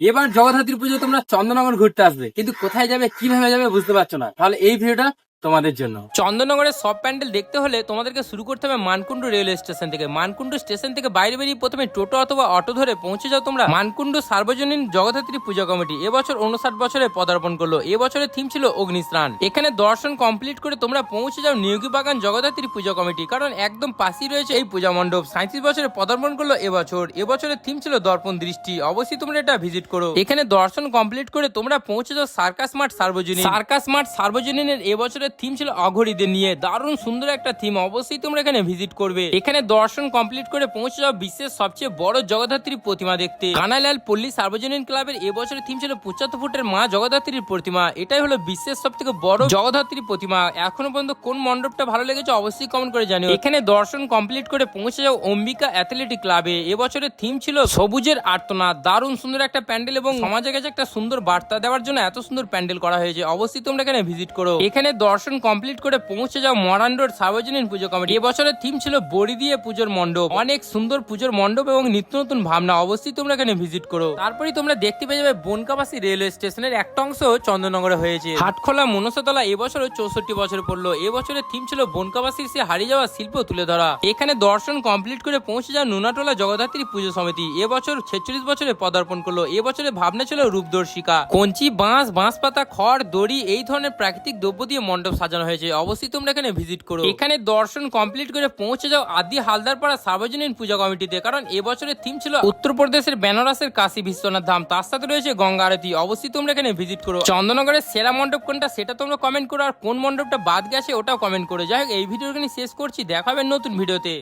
এবার জগদ্ধাত্রী পুজো তোমরা চন্দ্রনগর ঘুরতে আসবে, কিন্তু কোথায় যাবে, কীভাবে যাবে বুঝতে পারছ না। তাহলে এই ভিডিওটা তোমাদের জন্য। চন্দননগরের সব প্যান্ডেল দেখতে হলে তোমাদেরকে শুরু করতে হবে মানকুণ্ডু রেলওয়ে স্টেশন থেকে। মানকুণ্ডু স্টেশন থেকে বাইরে বেরিয়ে প্রথমে টোটো অথবা অটো ধরে পৌঁছে যাও তোমরা। মানকুণ্ডু সার্বজনীন জগদ্ধাত্রী পূজা কমিটি এবছর উনষাট বছরে পদার্পণ করল। এবছরের থিম ছিল অগ্নিস্নান। এখানে দর্শন কমপ্লিট করে তোমরা পৌঁছে যাও নিয়োগী বাগান জগদ্ধাত্রী পূজা কমিটি। কারণ একদম পাশেই রয়েছে এই পূজা মণ্ডপ। সাঁত্রিশ বছরে পদার্পণ করল এবছর। এবছরের থিম ছিল দর্পণ দৃষ্টি। অবশ্যই তোমরা এটা ভিজিট করো। এখানে দর্শন কমপ্লিট করে তোমরা পৌঁছে যাও সার্কাস মাঠ সার্বজনীন। সার্কাস মাঠ সার্বজনীনের এবছরের থিম ছিল অঘরীদের নিয়ে। দারুণ সুন্দর একটা থিম অবশ্যই তোমরা এখানে ভিজিট করবে। এখানে দর্শন কমপ্লিট করে পৌঁছে যাও বিশ্বের সবচেয়ে বড় জগদ্ধাত্রী প্রতিমা দেখতে। কানাইলাল পল্লী সার্বজনীন ক্লাবের এবছরের থিম ছিল পঁচাত্তর ফুটের মা জগদ্ধাত্রীর প্রতিমা। এটাই হলো বিশ্বের সব থেকে বড় জগদ্ধাত্রী প্রতিমা। এখনও পর্যন্ত কোন মণ্ডপটা ভালো লেগেছে অবশ্যই কমেন্ট করে জানিও। এখানে দর্শন কমপ্লিট করে পৌঁছে যাও অম্বিকা অ্যাথলেটিক ক্লাবে এবছরের থিম ছিল সবুজের আর্তনা দারুণ সুন্দর একটা প্যান্ডেল এবং সমাজে কাছে একটা সুন্দর বার্তা দেওয়ার জন্য এত সুন্দর প্যান্ডেল করা হয়েছে। অবশ্যই তোমরা এখানে ভিজিট করো। এখানে দর্শন কমপ্লিট করে পৌঁছে যাও মরান রোড সার্বজনীন পুজো কমিটি এবছরের থিম ছিল বড়ি দিয়ে পুজোর মণ্ডপ। অনেক সুন্দর পুজোর মণ্ডপ এবং নিত্য নতুন ভাবনা অবশ্যই তোমরা এখানে ভিজিট করো। তারপরে তোমরা দেখতে পেয়ে যাবে বনকাবাসী রেলওয়ে স্টেশনের একটা অংশ চন্দননগরে হয়েছে। হাটখোলা মনসাতলা এবছরও চৌষট্টি বছর পড়ল। এবছরের থিম ছিল বনকাবাসীর সে হারিয়ে যাওয়া শিল্প তুলে ধরা। এখানে দর্শন কমপ্লিট করে পৌঁছে যাও নুনাটোলা জগদ্ধাত্রী পুজো সমিতি এবছর ছেচল্লিশ বছরে পদার্পণ করল। এবছরের ভাবনা ছিল রূপদর্শিকা। কঞ্চি, বাঁশ বাঁশ পাতা খড়, দড়ি এই ধরনের প্রাকৃতিক দ্রব্য দিয়ে মণ্ডপ সাজানো হয়েছে। অবশ্যই তোমরা এখানে ভিজিট করো। এখানে দর্শন কমপ্লিট করে পৌঁছে যাও আদি হালদারপাড়া সার্বজনীন পূজা কমিটিতে, কারণ এবছরের থিম ছিল উত্তরপ্রদেশের বেনারসের কাশী বিশ্বনাথ ধাম। তার সাথে রয়েছে গঙ্গা আরতি। অবশ্যই তোমরা এখানে ভিজিট করো। চন্দননগরের সেরা মণ্ডপ কোনটা সেটা তোমরা কমেন্ট করো, আর কোন মণ্ডপটা বাদ গেছে ওটাও কমেন্ট করো। যাই হোক, এই ভিডিও শেষ করছি। দেখাবেন নতুন ভিডিওতে।